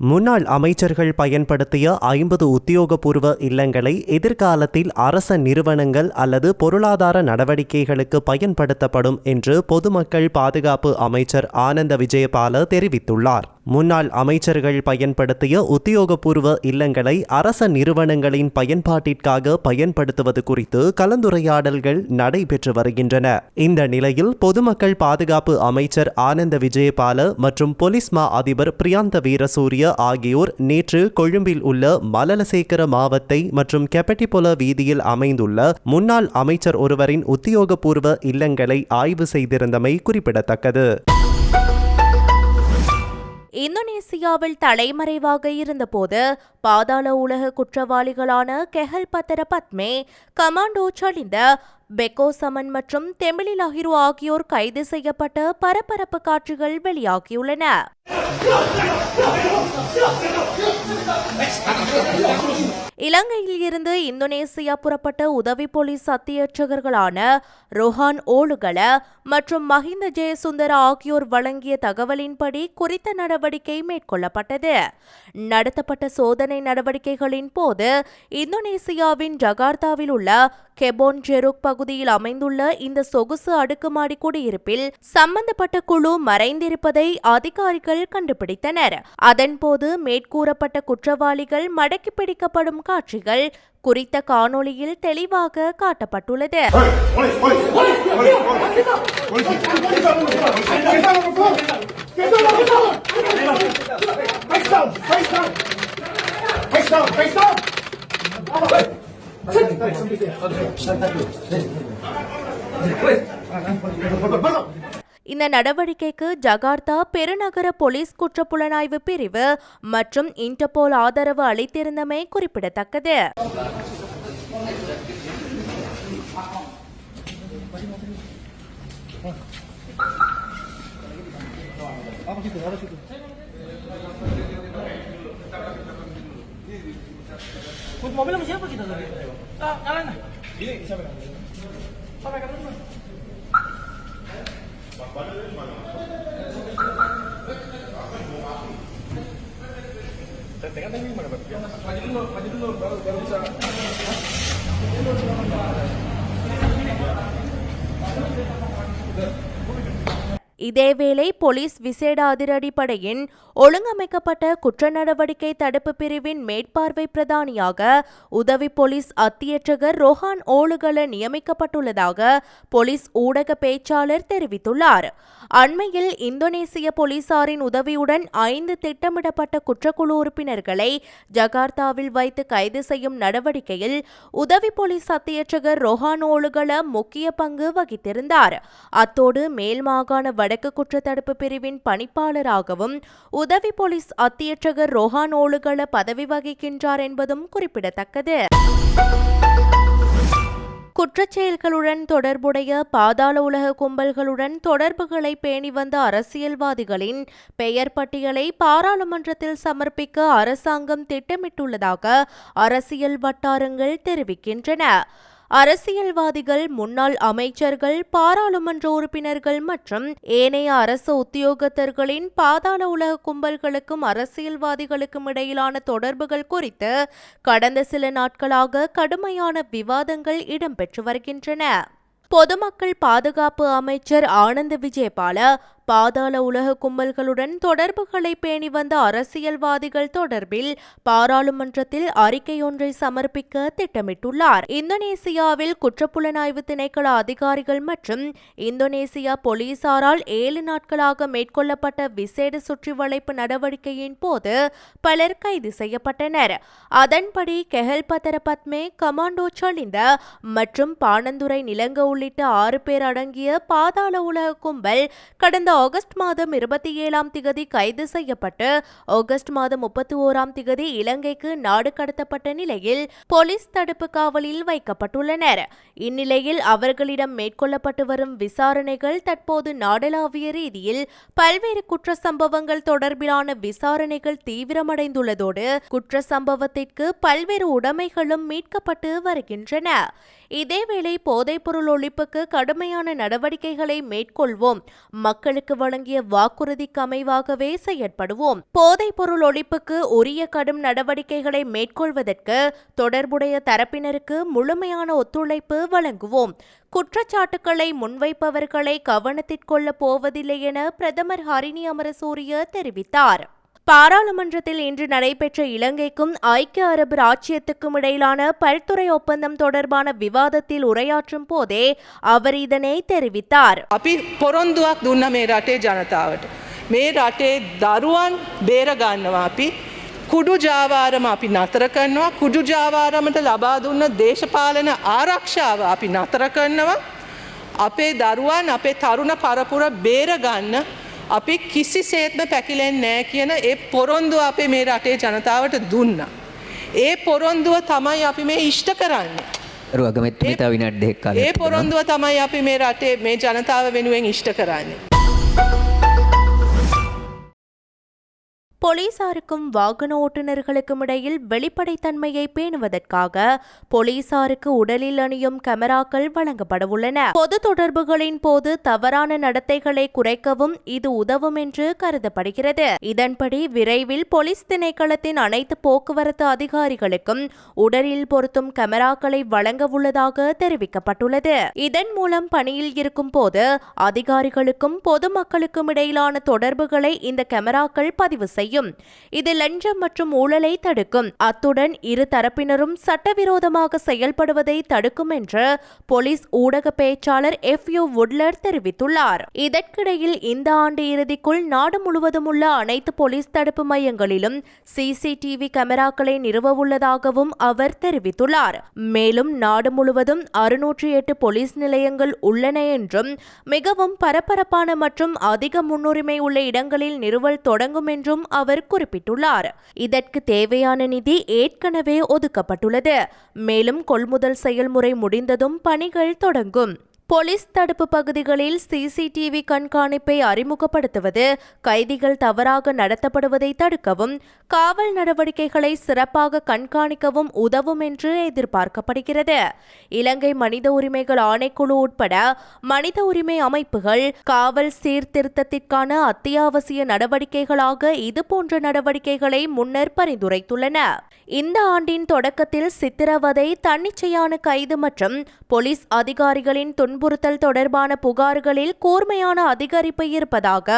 முன்னாள் அமைச்சர்கள் பயன்படுத்திய ஐம்பது உத்தியோகபூர்வ இல்லங்களை எதிர்காலத்தில் அரச நிறுவனங்கள் அல்லது பொருளாதார நடவடிக்கைகளுக்கு பயன்படுத்தப்படும் என்று பொதுமக்கள் பாதுகாப்பு அமைச்சர் ஆனந்த விஜயபால தெரிவித்துள்ளார். முன்னாள் அமைச்சர்கள் பயன்படுத்திய உத்தியோகபூர்வ இல்லங்களை அரச நிறுவனங்களின் பயன்பாட்டிற்காக பயன்படுத்துவது குறித்து கலந்துரையாடல்கள் நடைபெற்று வருகின்றன. இந்த நிலையில் பொதுமக்கள் பாதுகாப்பு அமைச்சர் ஆனந்த விஜயபால மற்றும் போலீஸ் மா அதிபர் பிரியாந்த வீரசூரிய ஆகியோர் நேற்று கொழும்பில் உள்ள மலலசேகர மாவத்தை மற்றும் கெப்பட்டிபொல வீதியில் அமைந்துள்ள முன்னாள் அமைச்சர் ஒருவரின் உத்தியோகபூர்வ இல்லங்களை ஆய்வு செய்திருந்தமை குறிப்பிடத்தக்கது. இந்தோனேசியாவில் தலைமறைவாக இருந்தபோது பாதாள உலக குற்றவாளிகளான கெஹல் பத்தர பத்மே கமாண்டோ சலிந்த பெக்கோ சமன் மற்றும் தெமிலி லஹிரு ஆகியோர் கைது செய்யப்பட்ட பரபரப்பு காட்சிகள் வெளியாகியுள்ளன. இலங்கையில் இருந்து இந்தோனேசியா புறப்பட்ட உதவி போலீஸ் அத்தியட்சகர்களான ரொஹான் ஓலுகல மற்றும் மஹிந்த ஜெயசுந்தர ஆகியோர் வழங்கிய தகவலின்படி குறித்த நடவடிக்கை மேற்கொள்ளப்பட்டது. நடத்தப்பட்ட சோதனை நடவடிக்கைகளின் போது இந்தோனேசியாவின் ஜகார்த்தாவில் உள்ள கெபோன் ஜெருக் பகுதியில் அமைந்துள்ள இந்த சொகுசு அடுக்குமாடி குடியிருப்பில் சம்பந்தப்பட்ட குழு மறைந்திருப்பதை அதிகாரிகள் கண்டுபிடித்தனர். அதன்போது மேற்கூறப்பட்ட குற்றவாளிகள் மடக்கி பிடிக்கப்படும் காட்சிகள் குறித்த காணொளியில் தெளிவாக காட்டப்பட்டுள்ளது இந்த நடவடிக்கைக்கு ஜகார்த்தா பெருநகர போலீஸ் குற்றப்புலனாய்வு பிரிவு மற்றும் இன்டர்போல் ஆதரவு அளித்திருந்தமை குறிப்பிடத்தக்கது Mobil sama siapa kita tadi? Ah, kalian lah. Ini siapa? Sampai kapan Terima kasih. இதேவேளை போலீஸ் விசேட அதிரடிப்படையின் ஒழுங்கமைக்கப்பட்ட குற்ற நடவடிக்கை தடுப்பு பிரிவின் மேற்பார்வை பிரதானியாக உதவி போலீஸ் அத்தியட்சகர் ரோஹான் ஓலுகல நியமிக்கப்பட்டுள்ளதாக போலீஸ் ஊடக பேச்சாளர் தெரிவித்துள்ளார். அண்மையில் இந்தோனேசிய போலீசாரின் உதவியுடன் ஐந்து திட்டமிடப்பட்ட குற்றக்குழு உறுப்பினர்களை ஜகார்த்தாவில் வைத்து கைது செய்யும் நடவடிக்கையில் உதவி போலீஸ் அத்தியட்சகர் ரொஹான் ஓலுகல முக்கிய பங்கு வகித்திருந்தார். அத்தோடு மேல் மாகாண வடக்கு குற்றத்தடுப்பு பிரிவின் பணிப்பாளராகவும் உதவி போலீஸ் அத்தியட்சகர் ரோஹான் ஓலுகள பதவி வகிக்கின்றார் என்பதும் குறிப்பிடத்தக்கது. குற்றச்செயல்களுடன் தொடர்புடைய பாதாள உலக கும்பல்களுடன் தொடர்புகளை பேணி வந்த அரசியல்வாதிகளின் பெயர் பட்டியலை பாராளுமன்றத்தில் சமர்ப்பிக்க அரசாங்கம் திட்டமிட்டுள்ளதாக அரசியல் வட்டாரங்கள் தெரிவிக்கின்றன. அரசியல்வாதிகள் முன்னாள் அமைச்சர்கள் பாராளுமன்ற உறுப்பினர்கள் மற்றும் ஏனைய அரசு உத்தியோகத்தர்களின் பாதாள உலக கும்பல்களுக்கும் அரசியல்வாதிகளுக்கும் இடையிலான தொடர்புகள் குறித்து கடந்த சில நாட்களாக கடுமையான விவாதங்கள் இடம்பெற்று வருகின்றன. பொதுமக்கள் பாதுகாப்பு அமைச்சர் ஆனந்த் விஜயபால பாதாள உலக கும்பல்களுடன் தொடர்புகளை பேணி வந்த அரசியல்வாதிகள் தொடர்பில் பாராளுமன்றத்தில் அறிக்கை ஒன்றை சமர்ப்பிக்க திட்டமிட்டுள்ளார். இந்தோனேசியாவில் குற்றப்புலனாய்வு திணைக்கள அதிகாரிகள் மற்றும் இந்தோனேசியா போலீசாரால் ஏழு நாட்களாக மேற்கொள்ளப்பட்ட விசேட சுற்றி வளைப்பு நடவடிக்கையின் போது பலர் கைது செய்யப்பட்டனர். அதன்படி கெஹல் பத்தர பத்மே கமாண்டோ சலிந்த மற்றும் பாணந்துரை நிலங்க உள்ளிட்ட ஆறு பேர் அடங்கிய பாதாள உலக கும்பல் கடந்த ஆகஸ்ட் மாதம் இருபத்தி ஏழாம் திகதி கைது செய்யப்பட்டு ஆகஸ்ட் மாதம் முப்பத்தி ஓராம் திகதி இலங்கைக்கு நாடு கடத்தப்பட்ட நிலையில் போலீஸ் தடுப்பு காவலில் வைக்கப்பட்டுள்ளனர். இந்நிலையில் அவர்களிடம் மேற்கொள்ளப்பட்டு வரும் விசாரணைகள் தற்போது நாடளாவிய ரீதியில் பல்வேறு குற்ற சம்பவங்கள் தொடர்பிலான விசாரணைகள் தீவிரமடைந்துள்ளதோடு குற்ற சம்பவத்திற்கு பல்வேறு உடைமைகளும் மீட்கப்பட்டு வருகின்றன. இதேவேளை போதைப்பொருள் ஒழிப்புக்கு கடுமையான நடவடிக்கைகளை மேற்கொள்வோம். மக்களுக்கு மக்களுக்கு வழங்கிய வாக்குறுதிக்கு அமைவாகவே செயற்படுவோம். போதைப் பொருள் ஒழிப்புக்கு உரிய கடும் நடவடிக்கைகளை மேற்கொள்வதற்கு தொடர்புடைய தரப்பினருக்கு முழுமையான ஒத்துழைப்பு வழங்குவோம். குற்றச்சாட்டுக்களை முன்வைப்பவர்களை கவனத்திற்கொள்ளப் போவதில்லை என பிரதமர் ஹரிணி அமரசூரிய தெரிவித்தார். பாராளுமன்றத்தில் இன்று நடைபெற்ற இலங்கைக்கும் ஐக்கிய அரபு ராச்சியத்துக்கும் இடையிலான பல்துறை ஒப்பந்தம் தொடர்பான விவாதத்தில் உரையாற்றும் போதே அவர் இதனை தெரிவித்தார் අපි පොරොන්දුවක් දුන්න මේ රටේ ජනතාවට. මේ රටේ දරුවන් බේරගන්නවා අපි කුඩු ජාවාරම අපි නතර කරනවා කුඩු ජාවාරමට ලබා දුන්න දේශපාලන ආරක්ෂාව අපි නතර කරනවා අපේ දරුවන් අපේ තරුණ පරපුර බේරගන්න අපි කිසි සේත්ම පැකිලෙන් නෑ කියන ඒ පොරොන්දුව අපේ මේ රටේ ජනතාවට දුන්න. ඒ පොරොන්දුව තමයි අපි මේ ඉෂ්ට කරන්නේ. රු අගමැත්තුමේ තව විනාඩි දෙකක් කාලයක් ඒ. පොරොන්දුව තමයි අපි මේ රටේ මේ ජනතාව වෙනුවෙන් ඉෂ්ට කරන්නේ. போலீசாருக்கும் வாகன ஓட்டுநர்களுக்கும் இடையில் வெளிப்படைத்தன்மையை பேணுவதற்காக போலீசாருக்கு உடலில் அணியும் கேமராக்கள் வழங்கப்படவுள்ளன. பொது தொடர்புகளின் போது தவறான நடத்தைகளை குறைக்கவும் இது உதவும் என்று கருதப்படுகிறது. இதன்படி விரைவில் போலீஸ் திணைக்களத்தின் அனைத்து போக்குவரத்து அதிகாரிகளுக்கும் உடலில் பொருத்தும் கேமராக்களை வழங்கவுள்ளதாக தெரிவிக்கப்பட்டுள்ளது. இதன் மூலம் பணியில் இருக்கும் போது அதிகாரிகளுக்கும் பொதுமக்களுக்கும் இடையிலான தொடர்புகளை இந்த கேமராக்கள் பதிவு செய்யும் செய்யும். இது லஞ்சம் மற்றும் ஊழலை தடுக்கும். அத்துடன் இரு தரப்பினரும் சட்டவிரோதமாக செயல்படுவதை தடுக்கும் என்று போலீஸ் ஊடக பேச்சாளர் எஃப் யூ வுட்லர் தெரிவித்துள்ளார். இதற்கிடையில் இந்த ஆண்டு இறுதிக்குள் நாடு முழுவதும் உள்ள அனைத்து போலீஸ் தடுப்பு மையங்களிலும் சிசிடிவி கேமராக்களை நிறுவ உள்ளதாகவும் அவர் தெரிவித்துள்ளார். மேலும் நாடு முழுவதும் அறுநூற்றி எட்டு போலீஸ் நிலையங்கள் உள்ளன என்றும் மிகவும் பரபரப்பான மற்றும் அதிக முன்னுரிமை உள்ள இடங்களில் நிறுவல் தொடங்கும் என்றும் அவர் குறிப்பிட்டுள்ளார். இதற்கு தேவையான நிதி ஏற்கனவே ஒதுக்கப்பட்டுள்ளது. மேலும் கொள்முதல் செயல்முறை முடிந்ததும் பணிகள் தொடங்கும். போலீஸ் தடுப்பு பகுதிகளில் சிசிடிவி கண்காணிப்பை அறிமுகப்படுத்துவது கைதிகள் தவறாக நடத்தப்படுவதை தடுக்கவும் காவல் நடவடிக்கைகளை சிறப்பாக கண்காணிக்கவும் உதவும் என்று எதிர்பார்க்கப்படுகிறது. இலங்கை மனித உரிமைகள் ஆணைக்குழு உட்பட மனித உரிமை அமைப்புகள் காவல் சீர்திருத்தத்திற்கான அத்தியாவசிய நடவடிக்கைகளாக இதுபோன்ற நடவடிக்கைகளை முன்னர் பரிந்துரைத்துள்ளன. இந்த ஆண்டின் தொடக்கத்தில் சித்திரவதை தன்னிச்சையான கைது மற்றும் போலீஸ் அதிகாரிகளின் துன்புறுத்தல் தொடர்பான புகார்களில் கூர்மையான அதிகரிப்பு இருப்பதாக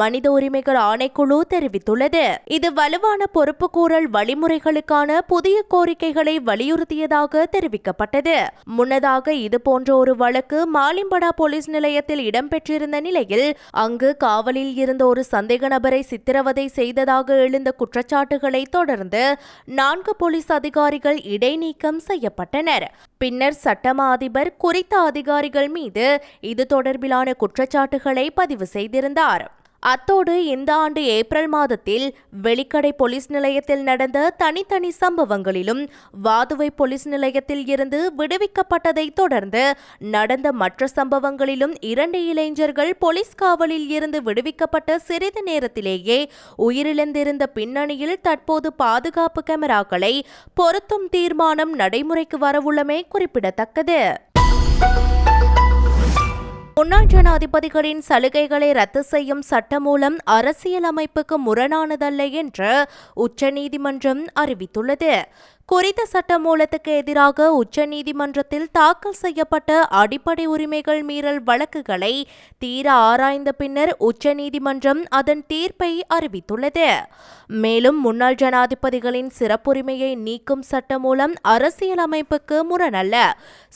மனித உரிமைகள் ஆணைக்குழு தெரிவித்துள்ளது. இது வலுவான பொறுப்புக்கூறல் வழிமுறைகளுக்கான புதிய கோரிக்கைகளை வலியுறுத்தியதாக தெரிவிக்கப்பட்டது. முன்னதாக இதுபோன்ற ஒரு வழக்கு மாலிம்படா போலீஸ் நிலையத்தில் இடம்பெற்றிருந்த நிலையில் அங்கு காவலில் இருந்த ஒரு சந்தேக நபரை சித்திரவதை செய்ததாக எழுந்த குற்றச்சாட்டுகளை தொடர்ந்து நான்கு போலீஸ் அதிகாரிகள் இடைநீக்கம் செய்யப்பட்டனர். பின்னர் சட்டமா அதிபர் குறித்த அதிகாரிகள் மீது இது தொடர்பிலான குற்றச்சாட்டுகளை பதிவு செய்திருந்தார். அத்தோடு இந்த ஆண்டு ஏப்ரல் மாதத்தில் வெளிக்கடை போலீஸ் நிலையத்தில் நடந்த தனித்தனி சம்பவங்களிலும் வாதுவை போலீஸ் நிலையத்தில் இருந்து விடுவிக்கப்பட்டதை தொடர்ந்து நடந்த மற்ற சம்பவங்களிலும் இரண்டு இளைஞர்கள் போலீஸ் காவலில் இருந்து விடுவிக்கப்பட்ட சிறிது நேரத்திலேயே உயிரிழந்திருந்த பின்னணியில் தற்போது பாதுகாப்பு கேமராக்களை பொருத்தும் தீர்மானம் நடைமுறைக்கு வரவுள்ளமை குறிப்பிடத்தக்கது. முன்னாள் ஜனாதிபதிகளின் சலுகைகளை ரத்து செய்யும் சட்டமூலம் அரசியலமைப்புக்கு முரணானதல்ல என்று உச்சநீதிமன்றம் அறிவித்துள்ளது. குறித்த சட்டமூலத்துக்கு எதிராக உச்சநீதிமன்றத்தில் தாக்கல் செய்யப்பட்ட அடிப்படை உரிமைகள் மீறல் வழக்குகளை தீர ஆராய்ந்த பின்னர் உச்சநீதிமன்றம் அதன் தீர்ப்பை அறிவித்துள்ளது. மேலும் முன்னாள் ஜனாதிபதிகளின் சிறப்புரிமையை நீக்கும் சட்டமூலம் அரசியலமைப்புக்கு முரணல்ல.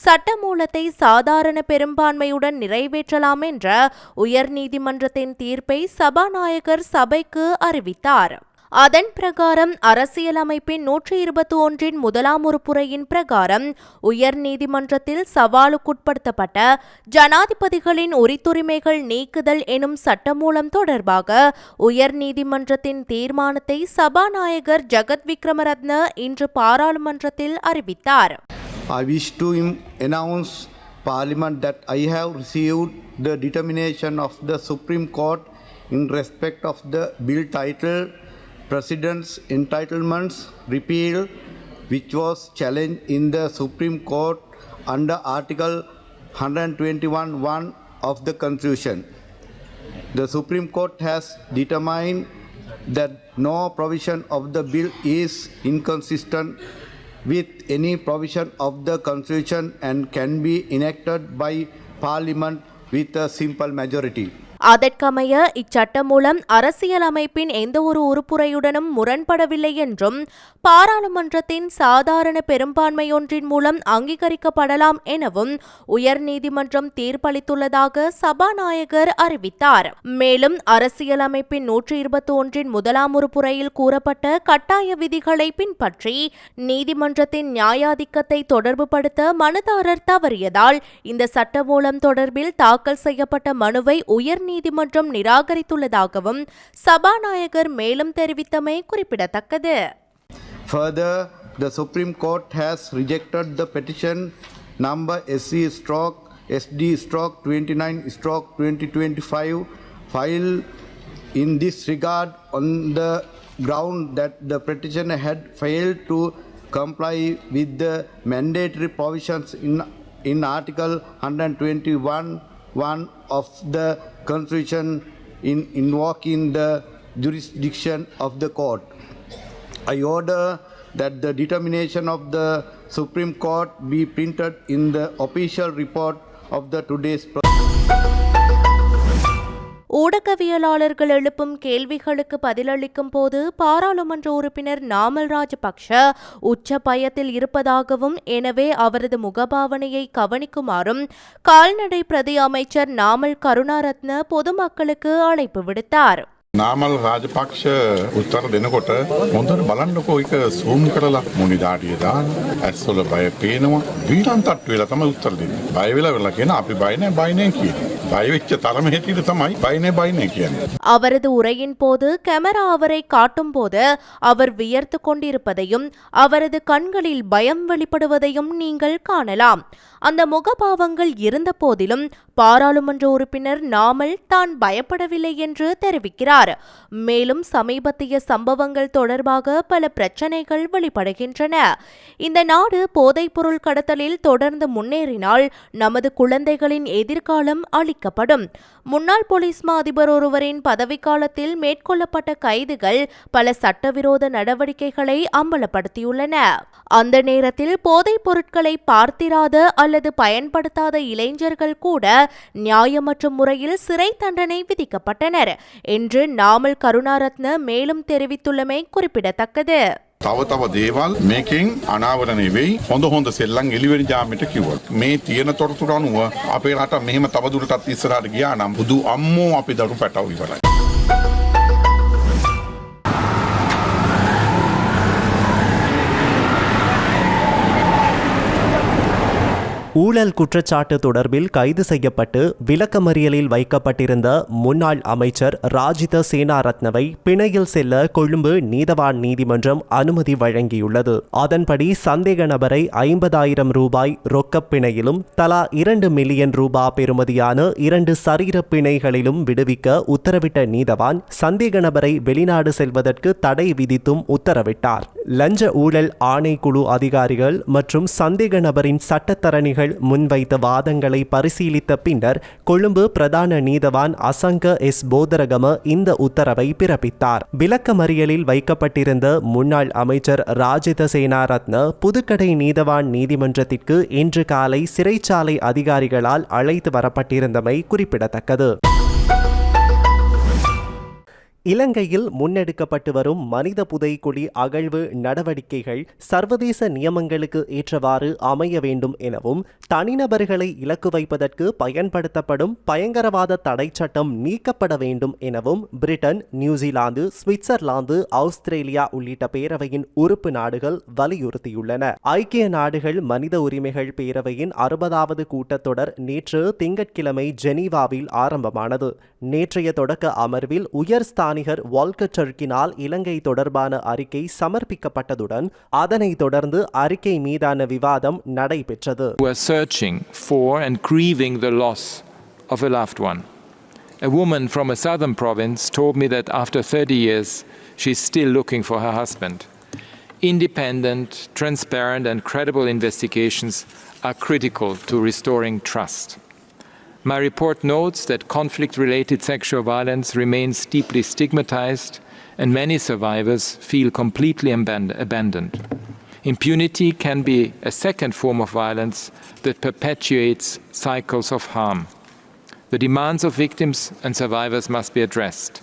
சட்டமூலத்தை சாதாரண பெரும்பான்மையுடன் நிறைவேற்றலாம் என்ற உயர்நீதிமன்றத்தின் தீர்ப்பை சபாநாயகர் சபைக்கு அறிவித்தார். அதன் பிரகாரம் அரசியலமைப்பின் நூற்றி இருபத்தி ஒன்றின் முதலாம் உறுப்புரையின் பிரகாரம் உயர் நீதிமன்றத்தில் சவாலுக்குட்படுத்தப்பட்ட ஜனாதிபதிகளின் உரித்துரிமைகள் நீக்குதல் எனும் சட்டமூலம் தொடர்பாக உயர் நீதிமன்றத்தின் தீர்மானத்தை சபாநாயகர் ஜெகத் விக்ரமரத்ன இன்று பாராளுமன்றத்தில் அறிவித்தார். I wish to announce Parliament that I have received the determination of the Supreme Court in respect of the bill titled President's Entitlements Repeal, which was challenged in the Supreme Court under Article 121.1 of the Constitution. the Supreme Court has determined that no provision of the bill is inconsistent with any provision of the Constitution and can be enacted by Parliament with a simple majority. அதற்கமைய இச்சட்டம் மூலம் அரசியலமைப்பின் எந்த ஒரு உறுப்புரையுடனும் முரண்படவில்லை என்றும் பாராளுமன்றத்தின் சாதாரண பெரும்பான்மையொன்றின் மூலம் அங்கீகரிக்கப்படலாம் எனவும் உயர்நீதிமன்றம் தீர்ப்பளித்துள்ளதாக சபாநாயகர் அறிவித்தார். மேலும் அரசியலமைப்பின் நூற்றி இருபத்தி ஒன்றின் முதலாம் உறுப்புரையில் கூறப்பட்ட கட்டாய விதிகளை பின்பற்றி நீதிமன்றத்தின் நியாயாதிக்கத்தை தொடர்புபடுத்த மனுதாரர் தவறியதால் இந்த சட்டமூலம் தொடர்பில் தாக்கல் செய்யப்பட்ட மனுவை உயர்நீதிமன்றம் நிராகரித்துள்ளதாகவும் சபாநாயகர் மேலும் தெரிவித்தமை குறிப்பிடத்தக்கது Further, the Supreme Court has rejected the petition number SC stroke SD stroke 29 stroke 2025 filed in this regard on the ground that the petitioner had failed to comply with the mandatory provisions in, in Article 121 1 of the Constitution in invoking the jurisdiction of the court. I order that the determination of the Supreme Court be printed in the official report of the today's ஊடகவியலாளர்கள் எழுப்பும் கேள்விகளுக்கு பதிலளிக்கும் போது பாராளுமன்ற உறுப்பினர் நாமல் ராஜபக்ஷ உச்ச பயத்தில் இருப்பதாகவும் எனவே அவரது முகபாவனையை கவனிக்குமாறும் கால்நடை பிரதி அமைச்சர் நாமல் கருணாரத்ன பொதுமக்களுக்கு அழைப்பு விடுத்தார். නාමල් රාජපක්ෂ උත්තර දෙනකොට හොඳට බලන්නකෝ එක සූම් කරලා මුනිදාටිය දාන ඇස්සොල බය පේනවා වීරන් තට්ටු වෙලා තමයි උත්තර දෙන්නේ. බය වෙලා වෙලා කියන අපි බය නැහැ බය නැහැ කියන්නේ. බය වෙච්ච තරම හැටියට තමයි බය නැහැ බය නැහැ කියන්නේ. அவரது உரையின் போது கேமரா அவரை காட்டும் போது அவர் வியர்த்து கொண்டிருப்பதையும் அவரது கண்களில் பயம் வெளிப்படுவதையும் நீங்கள் காணலாம் அந்த முகபாவங்கள் இருந்த போதிலும் பாராளுமன்ற உறுப்பினர் நாமல் தான் பயப்படவில்லை என்று தெரிவிக்கிறார் மேலும் சமீபத்திய சம்பவங்கள் தொடர்பாக பல பிரச்சனைகள் வெளிப்படுகின்றன. இந்த நாடு போதைப்பொருள் கடத்தலில் தொடர்ந்து முன்னேறினால் நமது குழந்தைகளின் எதிர்காலம் அளிக்கப்படும் முன்னாள் போலீஸ் மா அதிபர் ஒருவரின் பதவிக்காலத்தில் மேற்கொள்ளப்பட்ட கைதுகள் பல சட்டவிரோத நடவடிக்கைகளை அம்பலப்படுத்தியுள்ளன. அந்த நேரத்தில் போதைப் பொருட்களை பார்த்திராத அல்லது பயன்படுத்தாத இளைஞர்கள் கூட நியாயமற்ற முறையில் சிறை தண்டனை விதிக்கப்பட்டனர். என்று நாமல் கருணாரத்ன மேலும் தெரிவித்துள்ளமை குறிப்பிடத்தக்கது තව තව දේවල් මේකෙන් අනාවරණය වෙයි හොඳ හොඳ සෙල්ලං එලිවෙන ජාමට කිව්වොත් මේ තියෙන තොරතුරු අනුව අපේ රට මෙහෙම තවදුරටත් ඉස්සරහට ගියා නම් බුදු අම්මෝ අපි දරු පැටව ඉවරයි ஊழல் குற்றச்சாட்டு தொடர்பில் கைது செய்யப்பட்டு விளக்கமறியலில் வைக்கப்பட்டிருந்த முன்னாள் அமைச்சர் ராஜித சேனாரத்னவை பிணையில் செல்ல கொழும்பு நீதவான் நீதிமன்றம் அனுமதி வழங்கியுள்ளது. அதன்படி சந்தேக நபரை ஐம்பதாயிரம் ரூபாய் ரொக்கப் பிணையிலும் தலா இரண்டு மில்லியன் ரூபா பெறுமதியான இரண்டு சரீர பிணைகளிலும் விடுவிக்க உத்தரவிட்ட நீதவான் சந்தேக நபரை வெளிநாடு செல்வதற்கு தடை விதித்தும் உத்தரவிட்டார். லஞ்ச ஊழல் ஆணைக்குழு அதிகாரிகள் மற்றும் சந்தேக நபரின் சட்டத்தரணிகள் முன்வைத்த வாதங்களை பரிசீலித்த பின்னர் கொழும்பு பிரதான நீதவான் அசங்க எஸ். போதரகம இந்த உத்தரவை பிறப்பித்தார். விளக்கமறியலில் வைக்கப்பட்டிருந்த முன்னாள் அமைச்சர் ராஜித சேனாரத்ன புதுக்கடை நீதவான் நீதிமன்றத்திற்கு இன்று காலை சிறைச்சாலை அதிகாரிகளால் அழைத்து வரப்பட்டிருந்தமை குறிப்பிடத்தக்கது. இலங்கையில் முன்னெடுக்கப்பட்டு வரும் மனித புதைக்குழி அகழ்வு நடவடிக்கைகள் சர்வதேச நியமங்களுக்கு ஏற்றவாறு அமைய வேண்டும் எனவும் தனிநபர்களை இலக்கு வைப்பதற்கு பயன்படுத்தப்படும் பயங்கரவாத தடை சட்டம் நீக்கப்பட வேண்டும் எனவும் பிரிட்டன் நியூசிலாந்து சுவிட்சர்லாந்து ஆஸ்திரேலியா உள்ளிட்ட பேரவையின் உறுப்பு நாடுகள் வலியுறுத்தியுள்ளன. ஐக்கிய நாடுகள் மனித உரிமைகள் பேரவையின் அறுபதாவது கூட்டத்தொடர் நேற்று திங்கட்கிழமை ஜெனீவாவில் ஆரம்பமானது. நேற்றைய தொடக்க அமர்வில் உயர் ஸ்தானிகர் வால்கர் இலங்கை தொடர்பான அறிக்கை சமர்ப்பிக்கப்பட்டதுடன் அதனைத் தொடர்ந்து அறிக்கை மீதான விவாதம் நடைபெற்றது were searching for and grieving the of a loved one. A woman from a southern province told me that after 30 years, she's still looking for her husband. Independent, transparent, and credible investigations are critical to restoring trust. My report notes that conflict related sexual violence remains deeply stigmatized and many survivors feel completely aban- abandoned. Impunity can be a second form of violence that perpetuates cycles of harm. The demands of victims and survivors must be addressed.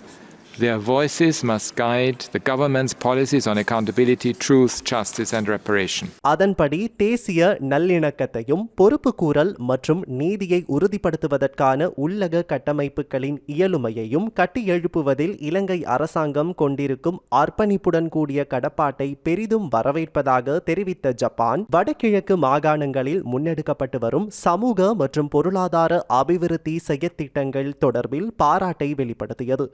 Their voices must guide the government's policies on accountability, truth, justice, and reparation. அதன்படி தேசிய நல்லிணக்கத்தையும் பொறுப்புக்கூறல் மற்றும் நீதியை உறுதிப்படுத்துவதற்கான உள்ளக கட்டமைப்புகளின் இயலுமையையும் கட்டியெழுப்புவதில் இலங்கை அரசாங்கம் கொண்டிருக்கும் அர்ப்பணிப்புடன் கூடிய கடப்பாட்டை பெரிதும் வரவேற்பதாக தெரிவித்த ஜப்பான் வடகிழக்கு மாகாணங்களில் முன்னெடுக்கப்பட்டு வரும் சமூக மற்றும் பொருளாதார அபிவிருத்தி செயற்திட்டங்கள் தொடர்பில் பாராட்டை வெளிப்படுத்தியது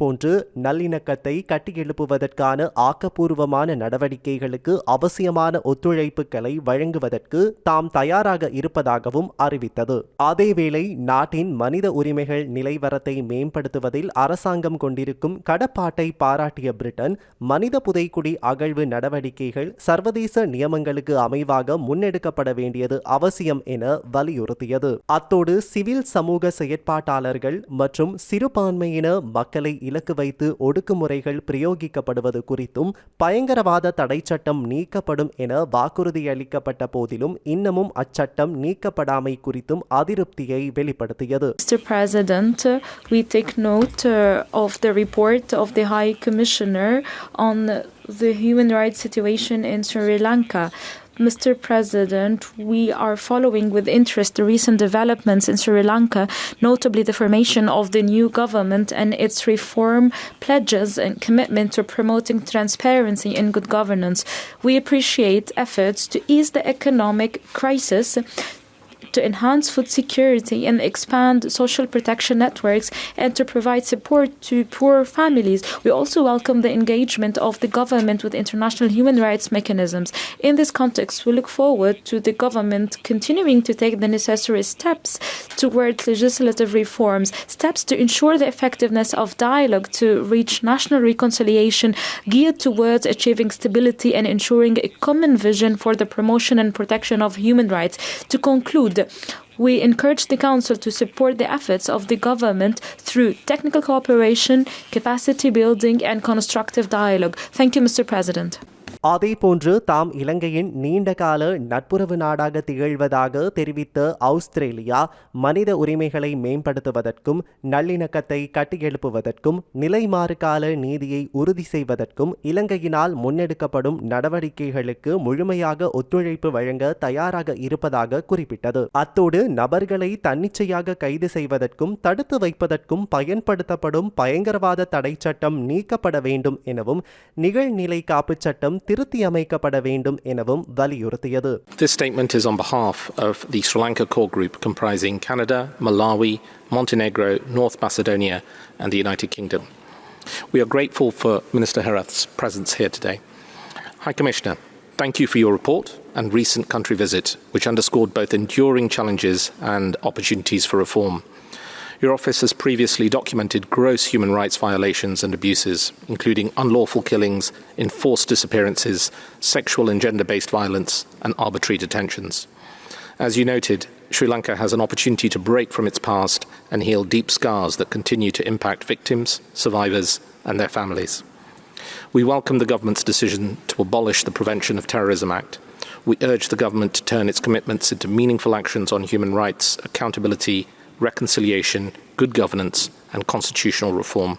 போன்று நல்லிணக்கத்தை கட்டியெழுப்புவதற்கான ஆக்கப்பூர்வமான நடவடிக்கைகளுக்கு அவசியமான ஒத்துழைப்புகளை வழங்குவதற்கு தாம் தயாராக இருப்பதாகவும் அறிவித்தது. அதேவேளை நாட்டின் மனித உரிமைகள் நிலைவரத்தை மேம்படுத்துவதில் அரசாங்கம் கொண்டிருக்கும் கடப்பாட்டை பாராட்டிய பிரிட்டன் மனித புதைக்குடி அகழ்வு நடவடிக்கைகள் சர்வதேச நியமங்களுக்கு அமைவாக முன்னெடுக்கப்பட வேண்டியது அவசியம் என வலியுறுத்தியது. அத்தோடு சிவில் சமூக செயற்பாட்டாளர்கள் மற்றும் சிறுபான்மையின மக்களை இலக்கு வைத்து ஒடுக்குமுறைகள் பிரயோகிக்கப்படுவது குறித்தும் பயங்கரவாத தடை சட்டம் நீக்கப்படும் என வாக்குறுதியளிக்கப்பட்ட போதிலும் இன்னமும் அச்சட்டம் நீக்கப்படாமை குறித்தும் அதிருப்தியை வெளிப்படுத்தியது Mr. President, we take note uh, of the report of the High Commissioner on the human rights situation in Sri Lanka. Mr. President, we are following with interest the recent developments in Sri Lanka, notably the formation of the new government and its reform pledges and commitment to promoting transparency and good governance. We appreciate efforts to ease the economic crisis to enhance food security and expand social protection networks and to provide support to poor families. We also welcome the engagement of the government with international human rights mechanisms. In this context, we look forward to the government continuing to take the necessary steps towards legislative reforms, steps to ensure the effectiveness of dialogue to reach national reconciliation geared towards achieving stability and ensuring a common vision for the promotion and protection of human rights. To conclude, we encourage the Council to support the efforts of the government through technical cooperation, capacity building, and constructive dialogue. Thank you, Mr. President. அதேபோன்று தாம் இலங்கையின் நீண்டகால நட்புறவு நாடாக திகழ்வதாக தெரிவித்த Australia மனித உரிமைகளை மேம்படுத்துவதற்கும் நல்லிணக்கத்தை கட்டியெழுப்புவதற்கும் நிலைமாறுகால நீதியை உறுதி செய்வதற்கும் இலங்கையினால் முன்னெடுக்கப்படும் நடவடிக்கைகளுக்கு முழுமையாக ஒத்துழைப்பு வழங்க தயாராக இருப்பதாக குறிப்பிட்டது. அத்தோடு நபர்களை தன்னிச்சையாக கைது செய்வதற்கும் தடுத்து வைப்பதற்கும் பயன்படுத்தப்படும் பயங்கரவாத தடை சட்டம் நீக்கப்பட வேண்டும் எனவும் நிகழ்நிலை காப்புச் சட்டம் திரு அமைக்கப்பட வேண்டும் எனவும் வலியுறுத்தியது This statement is on behalf of the Sri Lanka core group comprising Canada, Malawi, Montenegro, North Macedonia, and the United Kingdom. We are grateful for Minister Herath's presence here today. High Commissioner, thank you for your report and recent country visit, which underscored both enduring challenges and opportunities for reform. Your office has previously documented gross human rights violations and abuses, including unlawful killings, enforced disappearances, sexual and gender based violence, and arbitrary detentions. As you noted, Sri Lanka has an opportunity to break from its past and heal deep scars that continue to impact victims, survivors, and their families. We welcome the government's decision to abolish the Prevention of Terrorism Act. We urge the government to turn its commitments into meaningful actions on human rights, accountability, reconciliation, good governance, and constitutional reform.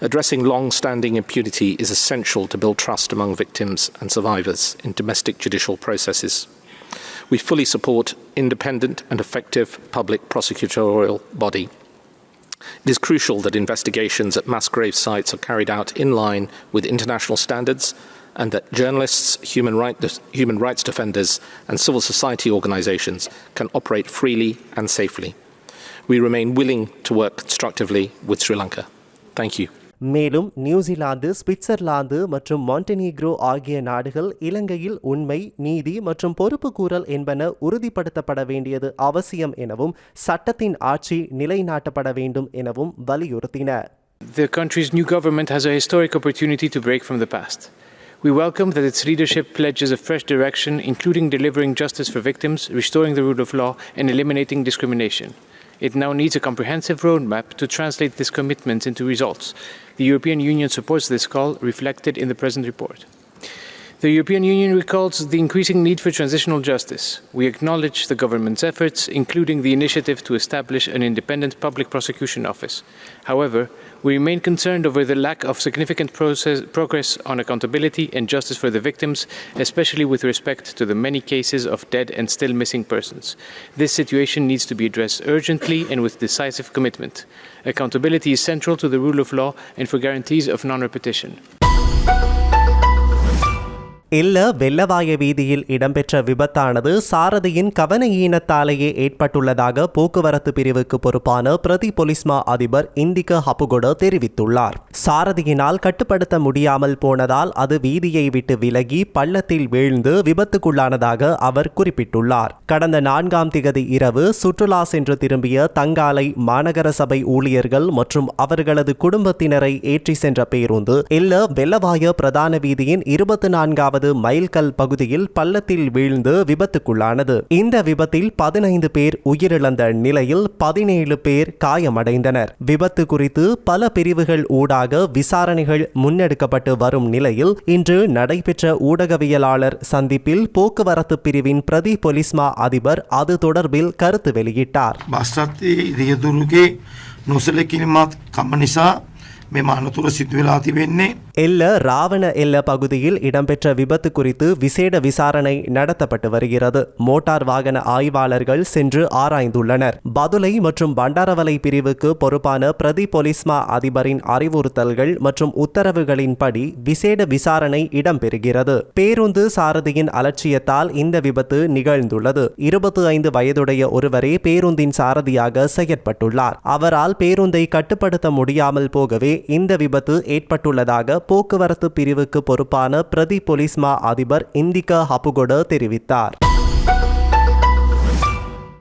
Addressing long standing impunity is essential to build trust among victims and survivors in domestic judicial processes. We fully support independent and effective public prosecutorial body. It is crucial that investigations at mass grave sites are carried out in line with international standards and that journalists, human, right, human rights defenders, and civil society organisations can operate freely and safely. We remain willing to work constructively with Sri Lanka. Thank you. மேலும் New Zealand Switzerland மற்றும் Montenegro ஆகிய நாடுகள் இலங்கையில் உண்மை நீதி மற்றும் பொறுப்புக்கூறல் என்பன உறுதிப்படுத்தப்பட வேண்டியது அவசியம் எனவும் சட்டத்தின் ஆட்சி நிலைநாட்டப்பட வேண்டும் எனவும் வலியுறுத்தின The country's new government has a historic opportunity to break from the past. We welcome that its leadership pledges a fresh direction, including delivering justice for victims, restoring the rule of law, and eliminating discrimination. It now needs a comprehensive roadmap to translate this commitment into results. The European Union supports this call reflected in the present report. The European Union recalls the increasing need for transitional justice. We acknowledge the government's efforts, including the initiative to establish an independent public prosecution office. However, we remain concerned over the lack of significant process, progress on accountability and justice for the victims, especially with respect to the many cases of dead and still missing persons. This situation needs to be addressed urgently and with decisive commitment. Accountability is central to the rule of law and for guarantees of non repetition. இல்ல வெள்ளவாய வீதியில் இடம்பெற்ற விபத்தானது சாரதியின் கவன ஈனத்தாலேயே ஏற்பட்டுள்ளதாக போக்குவரத்து பிரிவுக்கு பொறுப்பான பிரதி பொலிஸ்மா அதிபர் இந்திக ஹபுகொட தெரிவித்துள்ளார். சாரதியினால் கட்டுப்படுத்த முடியாமல் போனதால் அது வீதியை விட்டு விலகி பள்ளத்தில் வீழ்ந்து விபத்துக்குள்ளானதாக அவர் குறிப்பிட்டுள்ளார். கடந்த நான்காம் திகதி இரவு சுற்றுலா சென்று திரும்பிய தங்காலை மாநகர சபை ஊழியர்கள் மற்றும் அவர்களது குடும்பத்தினரை ஏற்றி சென்ற பேருந்து இல்ல வெள்ளவாய பிரதான வீதியின் இருபத்தி நான்காவது இரண்டாவது மைல்கல் பகுதியில் பள்ளத்தில் வீழ்ந்து விபத்துக்குள்ளானது. இந்த விபத்தில் பதினைந்து பேர் உயிரிழந்த நிலையில் பதினேழு பேர் காயமடைந்தனர். விபத்து குறித்து பல பிரிவுகள் ஊடாக விசாரணைகள் முன்னெடுக்கப்பட்டு வரும் நிலையில் இன்று நடைபெற்ற ஊடகவியலாளர் சந்திப்பில் போக்குவரத்து பிரிவின் பிரதி பொலிஸ்மா அதிபர் அது தொடர்பில் கருத்து வெளியிட்டார். බස්සත්තේ රියදුරුගේ නොසලකිනමත් කම නිසා මෙම අනතුර සිදුවෙලා තිබෙන්නේ எல்ல ராவண எல்ல பகுதியில் இடம்பெற்ற விபத்து குறித்து விசேட விசாரணை நடத்தப்பட்டு வருகிறது மோட்டார் வாகன ஆய்வாளர்கள் சென்று ஆராய்ந்துள்ளனர் பதுளை மற்றும் பண்டாரவலை பிரிவுக்கு பொறுப்பான பிரதி பொலிஸ்மா அதிபரின் அறிவுறுத்தல்கள் மற்றும் உத்தரவுகளின்படி விசேட விசாரணை இடம்பெறுகிறது பேருந்து சாரதியின் அலட்சியத்தால் இந்த விபத்து நிகழ்ந்துள்ளது இருபத்தி ஐந்து வயதுடைய ஒருவரே பேருந்தின் சாரதியாக செயற்பட்டுள்ளார் அவரால் பேருந்தை கட்டுப்படுத்த முடியாமல் போகவே இந்த விபத்து ஏற்பட்டுள்ளதாக போக்குவரத்து பிரிவுக்கு பொறுப்பான பிரதி பொலிஸ்மா அதிபர் இந்திகா ஹப்புகொட தெரிவித்தார்.